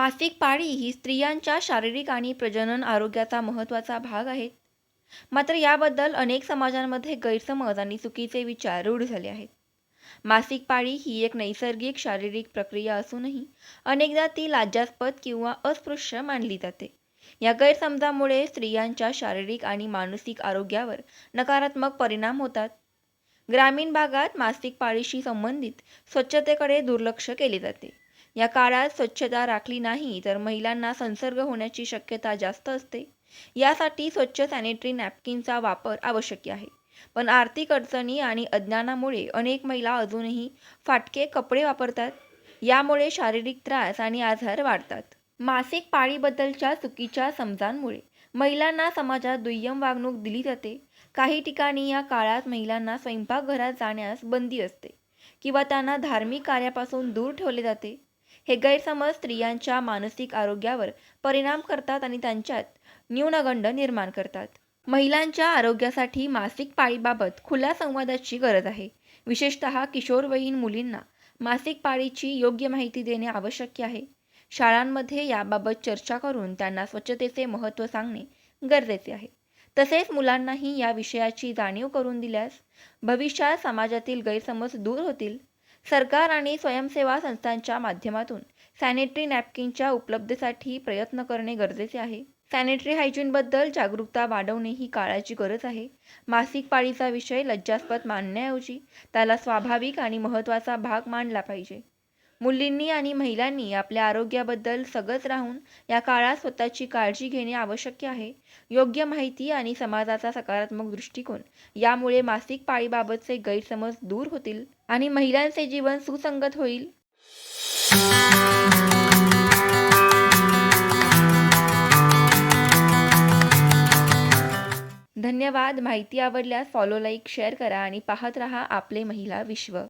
मासिक पाळी ही स्त्रियांच्या शारीरिक आणि प्रजनन आरोग्याचा महत्त्वाचा भाग आहेत मात्र याबद्दल अनेक समाजांमध्ये गैरसमज आणि चुकीचे विचार रूढ झाले आहेत. मासिक पाळी ही एक नैसर्गिक शारीरिक प्रक्रिया असूनही अनेकदा ती लाज्यास्पद किंवा अस्पृश्य मानली जाते. या गैरसमजामुळे स्त्रियांच्या शारीरिक आणि मानसिक आरोग्यावर नकारात्मक परिणाम होतात. ग्रामीण भागात मासिक पाळीशी संबंधित स्वच्छतेकडे दुर्लक्ष केले जाते. या काळात स्वच्छता राखली नाही तर महिलांना संसर्ग होण्याची शक्यता जास्त असते. यासाठी स्वच्छ सॅनिटरी नॅपकिनचा वापर आवश्यक आहे. पण आर्थिक अडचणी आणि अज्ञानामुळे अनेक महिला अजूनही फाटके कपडे वापरतात. यामुळे शारीरिक त्रास आणि आजार वाढतात. मासिक पाळीबद्दलच्या चुकीच्या समजांमुळे महिलांना समाजात दुय्यम वागणूक दिली जाते. काही ठिकाणी या काळात महिलांना स्वयंपाकघरात जाण्यास बंदी असते किंवा त्यांना धार्मिक कार्यापासून दूर ठेवले जाते. हे गैरसमज स्त्रियांच्या मानसिक आरोग्यावर परिणाम करतात आणि त्यांच्यात न्यूनगंड निर्माण करतात. महिलांच्या आरोग्यासाठी मासिक पाळीबाबत खुल्या संवादाची गरज आहे. विशेषतः किशोरवयीन मुलींना मासिक पाळीची योग्य माहिती देणे आवश्यक आहे. शाळांमध्ये याबाबत चर्चा करून त्यांना स्वच्छतेचे महत्त्व सांगणे गरजेचे आहे. तसेच मुलांनाही या विषयाची जाणीव करून दिल्यास भविष्यात समाजातील गैरसमज दूर होतील. सरकार आणि स्वयंसेवा संस्थांच्या माध्यमातून सॅनिटरी नॅपकिनच्या उपलब्धतेसाठी प्रयत्न करणे गरजेचे आहे. सॅनिटरी हायजीनबद्दल जागरूकता वाढवणे ही काळाची गरज आहे. मासिक पाळीचा विषय लज्जास्पद मानण्याऐवजी त्याला स्वाभाविक आणि महत्त्वाचा भाग मानला पाहिजे. मुलींनी आणि महिलांनी आपल्या आरोग्याबद्दल सगळच राहून या काळात स्वतःची काळजी घेणे आवश्यक आहे. योग्य माहिती आणि समाजाचा सकारात्मक दृष्टिकोन यामुळे मासिक पाळीबाबतचे गैरसमज दूर होतील आणि महिलांचे जीवन सुसंगत होईल. धन्यवाद. माहिती आवडल्यास फॉलो लाईक शेअर करा आणि पाहत रहा आपले महिला विश्व.